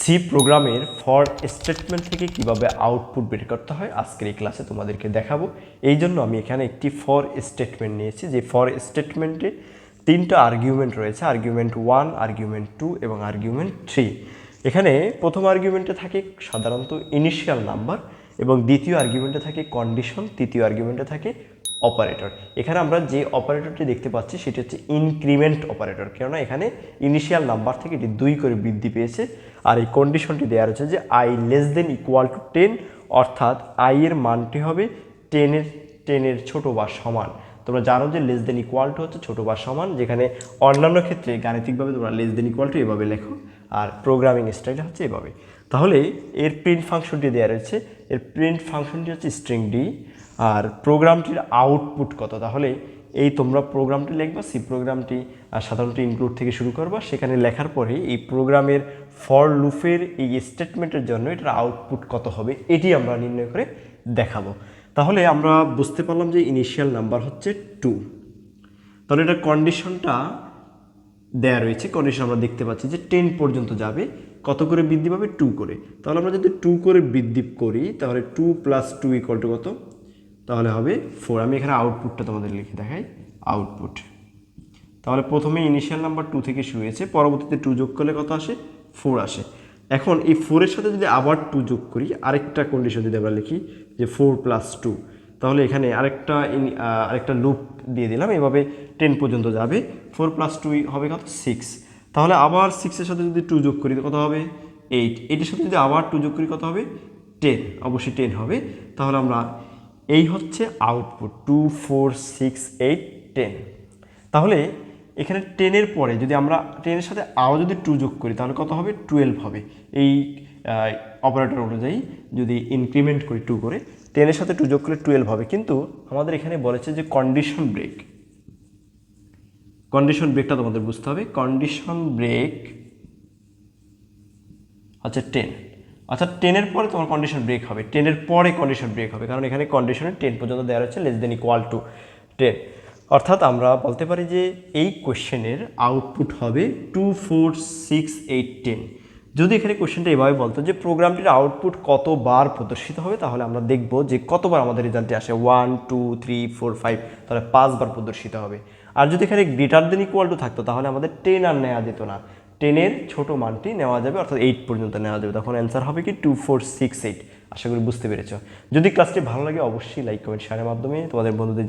C প্রোগ্রামের for statement থেকে কীভাবে আউটপুট বের করতে হয়, আজকের এই ক্লাসে তোমাদেরকে দেখাবো। এই জন্য আমি এখানে একটি ফর স্টেটমেন্ট নিয়েছি। যে ফর স্টেটমেন্টে তিনটা আর্গুমেন্ট রয়েছে আর্গুমেন্ট ওয়ান আর্গুমেন্ট টু এবং আর্গুমেন্ট থ্রি এখানে প্রথম আর্গুমেন্টে থাকে সাধারণত ইনিশিয়াল নাম্বার এবং দ্বিতীয় আর্গুমেন্টে থাকে কন্ডিশন তৃতীয় আর্গুমেন্টে থাকে অপারেটর এখানে আমরা যে অপারেটরটি দেখতে পাচ্ছি, সেটি হচ্ছে ইনক্রিমেন্ট অপারেটর কেননা এখানে ইনিশিয়াল নাম্বার থেকে এটি দুই করে বৃদ্ধি পেয়েছে। আর এই কন্ডিশনটি দেওয়া রয়েছে যে I less than equal to ten অর্থাৎ আই এর মানটি হবে টেনের টেনের ছোটো বা সমান। তোমরা জানো যে লেস দেন ইকুয়াল টু হচ্ছে ছোটো বা সমান, যেখানে অন্যান্য ক্ষেত্রে গাণিতিকভাবে তোমরা লেস দেন ইকুয়াল টু এভাবে লেখো, আর প্রোগ্রামিং স্টাইল হচ্ছে এভাবে। তাহলে এর প্রিন্ট ফাংশনটি দেওয়া রয়েছে। এর প্রিন্ট ফাংশনটি হচ্ছে স্ট্রিং ডি আর প্রোগ্রামটির আউটপুট কত? তাহলে এই তোমরা প্রোগ্রামটি লিখবা সি প্রোগ্রামটি সাধারণত ইনক্লুড থেকে শুরু করবা। সেখানে লেখার পরে এই প্রোগ্রামের ফর লুফের এই স্টেটমেন্টের জন্য এটার আউটপুট কত হবে, এটি আমরা নির্ণয় করে দেখাবো। তাহলে আমরা বুঝতে পারলাম যে ইনিশিয়াল নাম্বার হচ্ছে টু তাহলে এটার কন্ডিশনটা দেয়া রয়েছে। কন্ডিশন আমরা দেখতে পাচ্ছি যে টেন পর্যন্ত যাবে। কত করে বৃদ্ধি পাবে? টু করে। তাহলে আমরা যদি টু করে বৃদ্ধি করি, তাহলে two plus two equal to কত? তাহলে হবে ফোর আমি এখানে আউটপুটটা তোমাদের লিখে দেখাই। আউটপুট তাহলে প্রথমে ইনিশিয়াল নাম্বার টু থেকে শুরু হয়েছে, পরবর্তীতে টু যোগ করলে কত আসে? ফোর আসে। এখন এই ফোরের সাথে যদি আবার টু যোগ করি, আরেকটা কন্ডিশন যদি আমরা লিখি যে ফোর প্লাস টু তাহলে এখানে আরেকটা আরেকটা লুপ দিয়ে দিলাম। এভাবে টেন পর্যন্ত যাবে। ফোর প্লাস টু হবে কত? সিক্স তাহলে আবার সিক্সের সাথে যদি টু যোগ করি কত হবে? এইট এইটের সাথে যদি আবার টু যোগ করি, কত হবে? টেন অবশ্যই টেন হবে। তাহলে আমরা এই হচ্ছে output two four six eight ten তাহলে এখানে টেনের পরে যদি আমরা টেনের সাথে আরও যদি টু যোগ করি, তাহলে কত হবে? টুয়েলভ হবে। এই অপারেটর অনুযায়ী যদি ইনক্রিমেন্ট করি টু করে টেনের সাথে টু যোগ করলে টুয়েলভ হবে। কিন্তু আমাদের এখানে বলেছে যে কন্ডিশন ব্রেক কন্ডিশন ব্রেকটা তোমাদের বুঝতে হবে। কন্ডিশন ব্রেক আচ্ছা টেন আচ্ছা টেনের পরে তোমার কন্ডিশন ব্রেক হবে। টেনের পরে কন্ডিশন ব্রেক হবে, কারণ এখানে কন্ডিশনে টেন পর্যন্ত দেওয়া রয়েছে less than equal to ten অর্থাৎ আমরা বলতে পারি যে এই কোয়েশ্চেনের আউটপুট হবে two four six eight ten যদি এখানে কোয়েশ্চেনটা এভাবে বলতো যে প্রোগ্রামটির আউটপুট কতবার প্রদর্শিত হবে, তাহলে আমরা দেখব যে কতবার আমাদের রেজাল্টে আসে one two three four five তাহলে পাঁচবার প্রদর্শিত হবে। আর যদি এখানে গ্রেটার দেন ইকুয়াল টু থাকতো, তাহলে আমাদের টেন আর নেওয়া যেত না। টেনের ছোট মানটি নেওয়া যাবে, অর্থাৎ এইট পর্যন্ত নেওয়া যাবে। তখন অ্যান্সার হবে কি টু ফোর সিক্স এইট আশা করি বুঝতে পেরেছ। যদি ক্লাসটি ভালো লাগে, অবশ্যই লাইক কমেন্ট শেয়ারের মাধ্যমে। তোমাদের বন্ধুদের